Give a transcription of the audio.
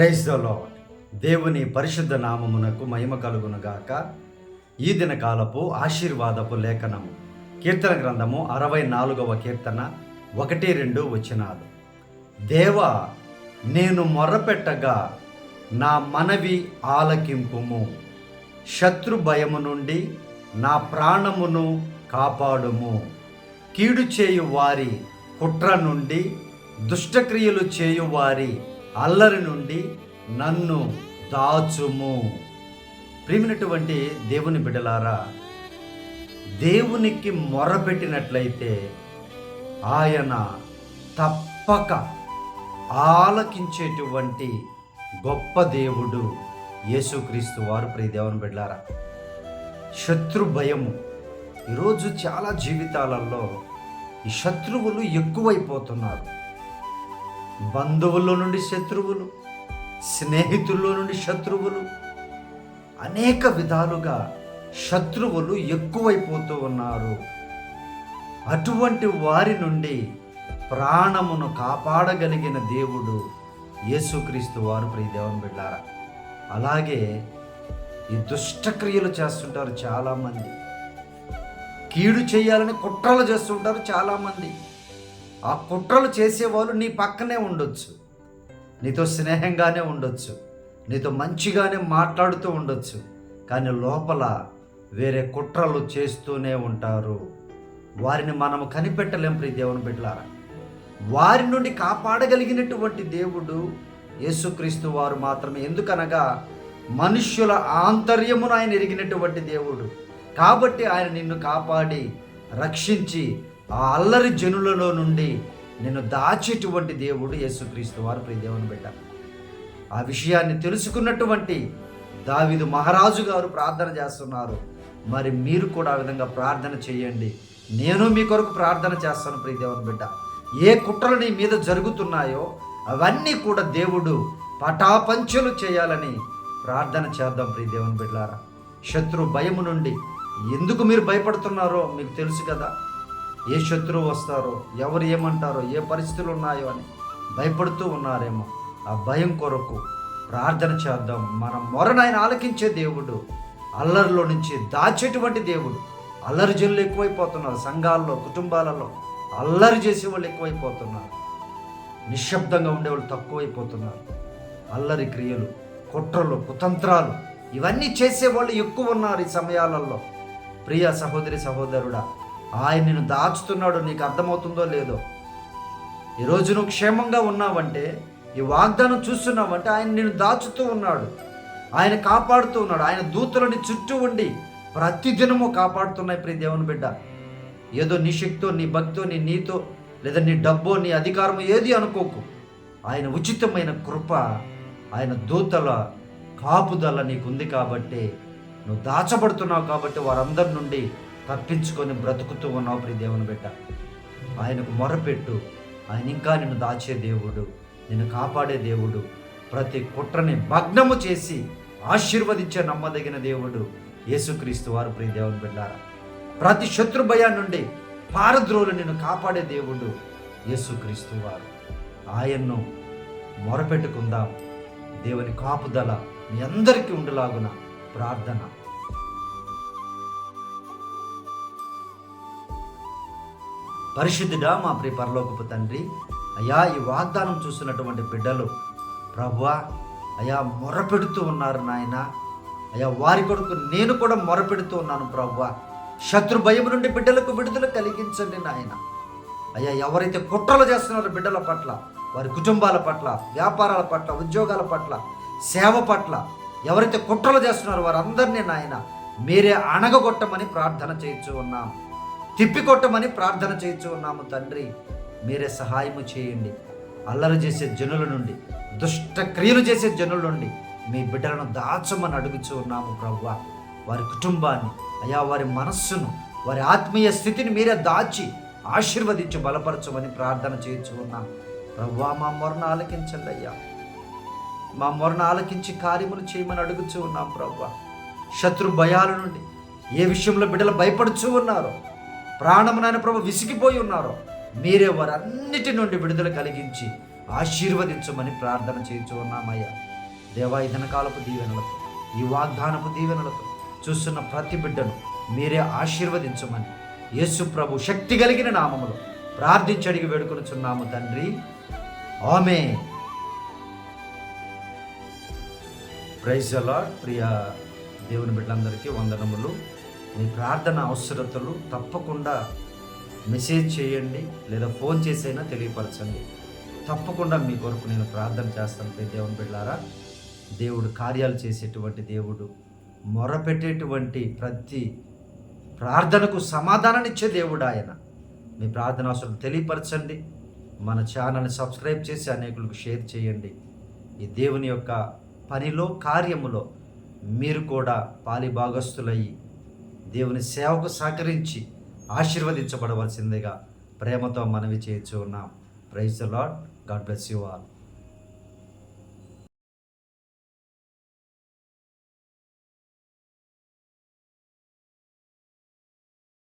Praise the దేవుని పరిశుద్ధ నామమునకు మహిమ కలుగునుగాక. ఈ దినకాలపు ఆశీర్వాదపు లేఖనము కీర్తన గ్రంథము అరవై నాలుగవ కీర్తన ఒకటి రెండు వచనాలు. దేవ నేను మొర్రపెట్టగా నా మనవి ఆలకింపుము. శత్రు భయము నుండి నా ప్రాణమును కాపాడుము. కీడు చేయు వారి కుట్ర నుండి దుష్టక్రియలు చేయువారి అల్లరి నుండి నన్ను దాచుము. ప్రేమినటువంటి దేవుని బిడలారా దేవునికి మొరపెట్టినట్లయితే ఆయన తప్పక ఆలకించేటువంటి గొప్ప దేవుడు యేసుక్రీస్తు వారు. ప్రియదేవుని బిడ్డారా శత్రు భయము. ఈరోజు చాలా జీవితాలలో ఈ శత్రువులు ఎక్కువైపోతున్నారు. బంధువుల్లో నుండి శత్రువులు స్నేహితుల్లో నుండి శత్రువులు అనేక విధాలుగా శత్రువులు ఎక్కువైపోతూ ఉన్నారు. అటువంటి వారి నుండి ప్రాణమును కాపాడగలిగిన దేవుడు యేసుక్రీస్తు వారు ప్రియ దేవుని అలాగే ఈ దుష్టక్రియలు చేస్తుంటారు చాలామంది. కీడు చేయాలని కుట్రలు చేస్తుంటారు చాలామంది. ఆ కుట్రలు చేసేవాళ్ళు నీ పక్కనే ఉండొచ్చు. నీతో స్నేహంగానే ఉండొచ్చు. నీతో మంచిగానే మాట్లాడుతూ ఉండొచ్చు. కానీ లోపల వేరే కుట్రలు చేస్తూనే ఉంటారు. వారిని మనము కనిపెట్టలేం ప్రీ దేవుని బిడ్డలారా. వారి నుండి కాపాడగలిగినటువంటి దేవుడు యేసుక్రీస్తు వారు మాత్రమే. ఎందుకనగా మనుష్యుల ఆంతర్యమును ఆయన ఎరిగినటువంటి దేవుడు. కాబట్టి ఆయన నిన్ను కాపాడి రక్షించి ఆ అల్లరి జనులలో నుండి నేను దాచేటువంటి దేవుడు యేసుక్రీస్తు వారు ప్రియ దేవుని బిడ్డ. ఆ విషయాన్ని తెలుసుకున్నటువంటి దావిదు మహారాజు గారు ప్రార్థన చేస్తున్నారు. మరి మీరు కూడా ఆ విధంగా ప్రార్థన చేయండి. నేను మీ కొరకు ప్రార్థన చేస్తాను ప్రియదేవుని బిడ్డ. ఏ కుట్రలు నీ మీద జరుగుతున్నాయో అవన్నీ కూడా దేవుడు పటాపంచలు చేయాలని ప్రార్థన చేద్దాం ప్రియదేవుని బిడ్డారా శత్రు భయము నుండి ఎందుకు మీరు భయపడుతున్నారో మీకు తెలుసు కదా. ఏ శత్రువు వస్తారో ఎవరు ఏమంటారో ఏ పరిస్థితులు ఉన్నాయో అని భయపడుతూ ఉన్నారేమో. ఆ భయం కొరకు ప్రార్థన చేద్దాం. మన మొరను ఆయన ఆలకించే దేవుడు అల్లరిలో నుంచి దాచేటువంటి దేవుడు. అల్లరి జనులు ఎక్కువైపోతున్నారు. సంఘాల్లో కుటుంబాలలో అల్లరి చేసే వాళ్ళు ఎక్కువైపోతున్నారు. నిశ్శబ్దంగా ఉండేవాళ్ళు తక్కువైపోతున్నారు. అల్లరి క్రియలు కుట్రలు కుతంత్రాలు ఇవన్నీ చేసేవాళ్ళు ఎక్కువ ఉన్నారు ఈ సమయాలలో. ప్రియ సహోదరి సహోదరుడా ఆయన నిన్ను దాచుతున్నాడు నీకు అర్థమవుతుందో లేదో? ఈరోజు నువ్వు క్షేమంగా ఉన్నావంటే ఈ వాగ్దానం చూస్తున్నావంటే ఆయన నిన్ను దాచుతూ ఉన్నాడు. ఆయన కాపాడుతూ ఉన్నాడు. ఆయన దూతలని చుట్టూ ఉండి ప్రతిదినము కాపాడుతున్నాయి ప్రియ దేవుని బిడ్డ. ఏదో నీ శక్తితో నీ భక్తితో నీ నీతో లేదా నీ డబ్బో నీ అధికారమో ఏది అనుకోకు. ఆయన ఉచితమైన కృప ఆయన దూతల కాపుదల నీకుంది కాబట్టి నువ్వు దాచబడుతున్నావు కాబట్టి వారందరి నుండి తప్పించుకొని బ్రతుకుతూ ఉన్నావు ప్రియ దేవుని బిడ్డ. ఆయనకు మొరపెట్టు. ఆయన ఇంకా నిన్ను దాచే దేవుడు నిన్ను కాపాడే దేవుడు ప్రతి కుట్రని భగ్నము చేసి ఆశీర్వదించే నమ్మదగిన దేవుడు యేసుక్రీస్తు వారు ప్రియ దేవుని బిడ్డారా. ప్రతి శత్రు నుండి పారద్రోలు నిన్ను కాపాడే దేవుడు యేసుక్రీస్తు వారు. ఆయన్ను మొరపెట్టుకుందాం. దేవుని కాపుదల మీ అందరికీ ఉండలాగున ప్రార్థన. పరిశుద్ధుడా మా ప్రియ పరలోకపు తండ్రి. అయ్యా ఈ వాగ్దానం చూస్తున్నటువంటి బిడ్డలు ప్రభువా అయ్యా మొరపెడుతూ ఉన్నారు నాయన. అయ్యా వారి కొడుకు నేను కూడా మొరపెడుతూ ఉన్నాను ప్రభువా. శత్రు భయం నుండి బిడ్డలకు విడుదల కలిగించండి నాయన. అయ్యా ఎవరైతే కుట్రలు చేస్తున్నారో బిడ్డల పట్ల వారి కుటుంబాల పట్ల వ్యాపారాల పట్ల ఉద్యోగాల పట్ల సేవ పట్ల ఎవరైతే కుట్రలు చేస్తున్నారో వారందరినీ నాయన మీరే అణగగొట్టమని ప్రార్థన చేయొచ్చు ఉన్నాం. తిప్పికొట్టమని ప్రార్థన చేయించు ఉన్నాము తండ్రి. మీరే సహాయము చేయండి. అల్లరి చేసే జనుల నుండి దుష్ట క్రియలు చేసే జనుల నుండి మీ బిడ్డలను దాచమని అడుగుచూ ఉన్నాము ప్రవ్వ. వారి కుటుంబాన్ని అయా వారి మనస్సును వారి ఆత్మీయ స్థితిని మీరే దాచి ఆశీర్వదించి బలపరచమని ప్రార్థన చేయించు ఉన్నాం. ప్రభు మా మొరను ఆలకించండి అయ్యా. మా మొరను ఆలకించి కార్యములు చేయమని అడుగుచూ ఉన్నాం ప్రవ్వ. శత్రు భయాల నుండి ఏ విషయంలో బిడ్డలు భయపడుచూ ఉన్నారో ప్రాణమునైన ప్రభు విసిగిపోయి ఉన్నారో మీరే వారన్నిటి నుండి విడుదల కలిగించి ఆశీర్వదించమని ప్రార్థన చేయించు ఉన్నామయ్యా. దేవా ఈ దీవెనలతో ఈ వాగ్దానపు దీవెనలతో చూస్తున్న ప్రతి బిడ్డను మీరే ఆశీర్వదించమని యేసు ప్రభు శక్తి కలిగిన నామములో ప్రార్థించి అడిగి వేడుకొనుచున్నాము తండ్రి. ఆమె ప్రైజ్ అలాడ్ ప్రియ దేవుని బిడ్డలందరికీ వందనములు. మీ ప్రార్థన అవసరతలు తప్పకుండా మెసేజ్ చేయండి లేదా ఫోన్ చేసైనా తెలియపరచండి. తప్పకుండా మీ కొరకు నేను ప్రార్థన చేస్తాను. ప్రతి దేవుని బిడ్డారా దేవుడు కార్యాలు చేసేటువంటి దేవుడు మొరపెట్టేటువంటి ప్రతి ప్రార్థనకు సమాధానాన్నిచ్చే దేవుడు ఆయన. మీ ప్రార్థన అవసరం తెలియపరచండి. మన ఛానల్ని సబ్స్క్రైబ్ చేసి అనేకులకు షేర్ చేయండి. ఈ దేవుని యొక్క పనిలో కార్యములో మీరు కూడా పాలిభాగస్థులయ్యి దేవుని సేవకు సహకరించి ఆశీర్వదించబడవలసిందిగా ప్రేమతో మనవి చేయొచ్చు ఉన్నాం. Praise the Lord God bless you all